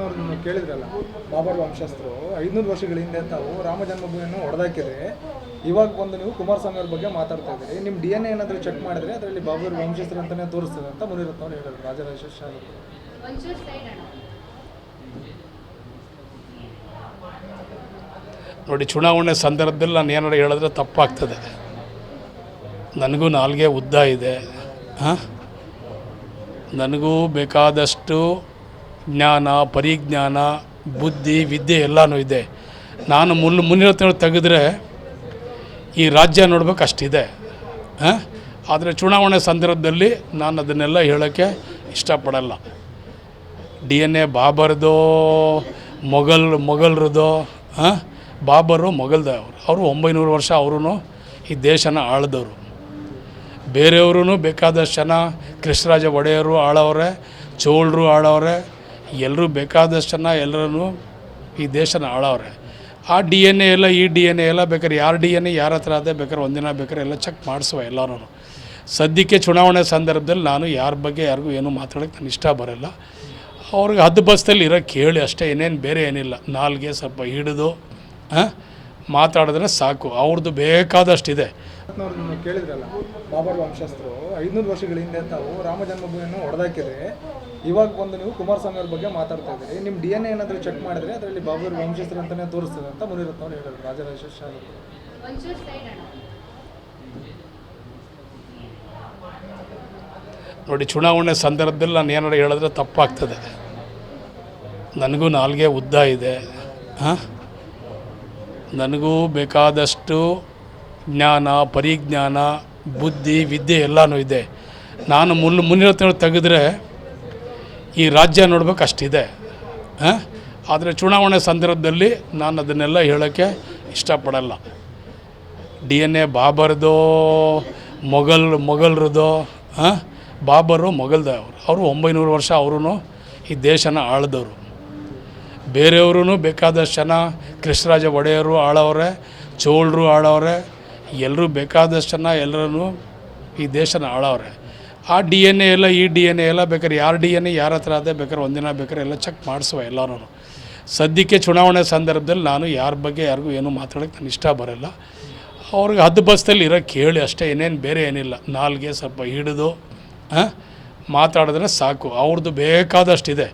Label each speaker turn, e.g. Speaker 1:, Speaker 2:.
Speaker 1: ಯಡಿಯೂರಪ್ಪನವ್ರನ್ನ ಕೇಳಿದ್ರಲ್ಲ, ಬಾಬರ್ ವಂಶಸ್ಥರು ಐದುನೂರು ವರ್ಷಗಳ ಹಿಂದೆ ತಾವು ರಾಮ ಜನ್ಮಭೂಮಿಯನ್ನು ಹೊಡೆದಾಕಿದ್ರೆ, ಇವಾಗ ಬಂದು ನೀವು ಕುಮಾರಸ್ವಾಮಿ ಅವ್ರ ಬಗ್ಗೆ ಮಾತಾಡ್ತಾ ಇದ್ದೀರಿ. ನಿಮ್ಮ ಡಿ ಎನ್ ಎ ಏನಾದರೂ ಚೆಕ್ ಮಾಡಿದ್ರೆ ಅದರಲ್ಲಿ ಬಾಬರ್ ವಂಶಸ್ಥರು ಅಂತಲೇ ತೋರಿಸ್ತದೆ ಅಂತ ಮುನಿರತ್ನವ್ರು ಹೇಳಿದ್ರು, ರಾಜರಾಜೇಶ್ವರ ಶಾಲೆ
Speaker 2: ನೋಡಿ, ಚುನಾವಣೆ ಸಂದರ್ಭದಲ್ಲಿ ನಾನು ಏನಾರು ಹೇಳಿದ್ರೆ ತಪ್ಪಾಗ್ತದೆ. ನನಗೂ ನಾಲ್ಗೆ ಉದ್ದ ಇದೆ. ಹಾಂ? ನನಗೂ ಬೇಕಾದಷ್ಟು ಜ್ಞಾನ, ಪರಿಜ್ಞಾನ, ಬುದ್ಧಿ, ವಿದ್ಯೆ ಎಲ್ಲನೂ ಇದೆ. ನಾನು ಮುನ್ ತಿಂಗಳು ತೆಗೆದ್ರೆ ಈ ರಾಜ್ಯ ನೋಡ್ಬೇಕು ಅಷ್ಟಿದೆ. ಹಾಂ? ಆದರೆ ಚುನಾವಣೆ ಸಂದರ್ಭದಲ್ಲಿ ನಾನು ಅದನ್ನೆಲ್ಲ ಹೇಳೋಕ್ಕೆ ಇಷ್ಟಪಡಲ್ಲ. ಡಿ ಎನ್ ಎ ಬಾಬರ್ದು, ಮೊಘಲ್ ಮೊಘಲ್ರದ್ದು ಹಾಂ? ಬಾಬರು, ಮೊಘಲ್ದ ಅವರು. ಅವರು ಒಂಬೈನೂರು ವರ್ಷ ಅವರು ಈ ದೇಶನ ಆಳಿದವರು. ಬೇರೆಯವ್ರೂ ಬೇಕಾದಷ್ಟು ಜನ ಕೃಷ್ಣರಾಜ ಒಡೆಯರು ಆಳವ್ರೆ, ಚೋಳರು ಆಳವ್ರೆ ಎಲ್ಲರೂ ಬೇಕಾದಷ್ಟು ಜನ ಎಲ್ಲರೂ ಈ ದೇಶನ ಆಳವ್ರೆ. ಆ ಡಿ ಎನ್ ಎ ಎಲ್ಲ ಈ ಡಿ ಎನ್ ಎ ಎಲ್ಲ ಬೇಕಾದ್ರೆ ಯಾರ ಡಿ ಎನ್ ಎ ಯಾರ ಹತ್ರ ಅದೇ ಬೇಕಾದ್ರೆ ಒಂದಿನ ಬೇಕಾದ್ರೆ ಎಲ್ಲ ಚೆಕ್ ಮಾಡಿಸುವ ಎಲ್ಲರೂ ಸದ್ಯಕ್ಕೆ ಚುನಾವಣೆ ಸಂದರ್ಭದಲ್ಲಿ ನಾನು ಯಾರ ಬಗ್ಗೆ ಯಾರಿಗೂ ಏನೂ ಮಾತಾಡೋಕ್ಕೆ ನಾನು ಇಷ್ಟ ಬರೋಲ್ಲ. ಅವ್ರಿಗೆ ಹದ್ದು ಬಸ್ತಲ್ಲಿ ಇರೋ ಕೇಳಿ ಅಷ್ಟೇ ಏನೇನು ಬೇರೆ ಏನಿಲ್ಲ. ನಾಲ್ಗೆ ಸ್ವಲ್ಪ ಹಿಡಿದು ಮಾತಾಡಿದ್ರೆ ಸಾಕು. ಅವ್ರದ್ದು ಬೇಕಾದಷ್ಟಿದೆ.
Speaker 1: ಕೇಳಿದ್ರಲ್ಲ, ಬಾಬರ್ ವಂಶಸ್ಥರು ಐನೂರು ವರ್ಷಗಳ ಹಿಂದೆ ತಾವು ರಾಮ ಜನ್ಮಭೂಮಿಯನ್ನು ಹೊಡೆದಾಕಿದ್ರೆ ಇವಾಗ ಬಂದು ನೀವು ಕುಮಾರಸ್ವಾಮಿ ಅವ್ರ ಬಗ್ಗೆ ಮಾತಾಡ್ತಾ ಇದ್ದೀರಿ. ನಿಮ್ಮ ಡಿ ಎನ್ ಏನಾದರೂ ಚೆಕ್ ಮಾಡಿದ್ರೆ ಅದರಲ್ಲಿ ಬಾಬರ್ ವಂಶಸ್ಥರು ಅಂತಲೇ ತೋರಿಸ್ತದೆ ಅಂತ ಮುನಿರತ್ನವ್ರು ಹೇಳಿದ್ರು, ರಾಜರಾಜೇಶ್ವರ ಶಾಲೆ.
Speaker 2: ನೋಡಿ, ಚುನಾವಣೆ ಸಂದರ್ಭದಲ್ಲಿ ನಾನು ಏನಾರು ಹೇಳಿದ್ರೆ ತಪ್ಪಾಗ್ತದೆ. ನನಗೂ ನಾಲ್ಗೆ ಉದ್ದ ಇದೆ. ಹಾಂ? ನನಗೂ ಬೇಕಾದಷ್ಟು ಜ್ಞಾನ, ಪರಿಜ್ಞಾನ, ಬುದ್ಧಿ, ವಿದ್ಯೆ ಎಲ್ಲನೂ ಇದೆ. ನಾನು ಮುನ್ ಮುನ್ನಿರತ್ನ ತೆಗೆದ್ರೆ ಈ ರಾಜ್ಯ ನೋಡ್ಬೇಕು ಅಷ್ಟಿದೆ. ಆದರೆ ಚುನಾವಣೆ ಸಂದರ್ಭದಲ್ಲಿ ನಾನು ಅದನ್ನೆಲ್ಲ ಹೇಳೋಕ್ಕೆ ಇಷ್ಟಪಡಲ್ಲ. ಡಿ ಎನ್ ಎ ಬಾಬರ್ದು, ಮೊಘಲ್ ಮೊಘಲ್ರದ್ದು ಬಾಬರು, ಮೊಘಲ್ದ ಅವರು. ಅವರು ಒಂಬೈನೂರು ವರ್ಷ ಅವರು ಈ ದೇಶನ ಆಳಿದವರು. ಬೇರೆಯವ್ರೂ ಬೇಕಾದಷ್ಟು ಜನ ಕೃಷ್ಣರಾಜ ಒಡೆಯರು ಆಳವ್ರೆ, ಚೋಳರು ಆಳವ್ರೆ ಎಲ್ಲರೂ ಬೇಕಾದಷ್ಟು ಜನ ಎಲ್ಲರೂ ಈ ದೇಶನ ಆಳವ್ರೆ. ಆ ಡಿ ಎನ್ ಎ ಎಲ್ಲ, ಈ ಡಿ ಎನ್ ಎ ಎಲ್ಲ ಬೇಕಾದ್ರೆ ಯಾರ ಡಿ ಎನ್ ಎ ಯಾರ ಹತ್ರ ಅದೇ ಬೇಕಾದ್ರೆ ಒಂದಿನ ಬೇಕಾದ್ರೆ ಎಲ್ಲ ಚೆಕ್ ಮಾಡಿಸುವ ಎಲ್ಲರೂ ಸದ್ಯಕ್ಕೆ ಚುನಾವಣೆ ಸಂದರ್ಭದಲ್ಲಿ ನಾನು ಯಾರ ಬಗ್ಗೆ ಯಾರಿಗೂ ಏನೂ ಮಾತಾಡೋಕ್ಕೆ ನಾನು ಇಷ್ಟ ಬರೋಲ್ಲ. ಅವ್ರಿಗೆ ಹದ್ದು ಬಸ್ತಲ್ಲಿ ಇರೋ ಕೇಳಿ ಅಷ್ಟೇ, ಏನೇನು ಬೇರೆ ಏನಿಲ್ಲ. ನಾಲ್ಗೆ ಸ್ವಲ್ಪ ಹಿಡಿದು ಮಾತಾಡಿದ್ರೆ ಸಾಕು. ಅವ್ರದ್ದು ಬೇಕಾದಷ್ಟಿದೆ.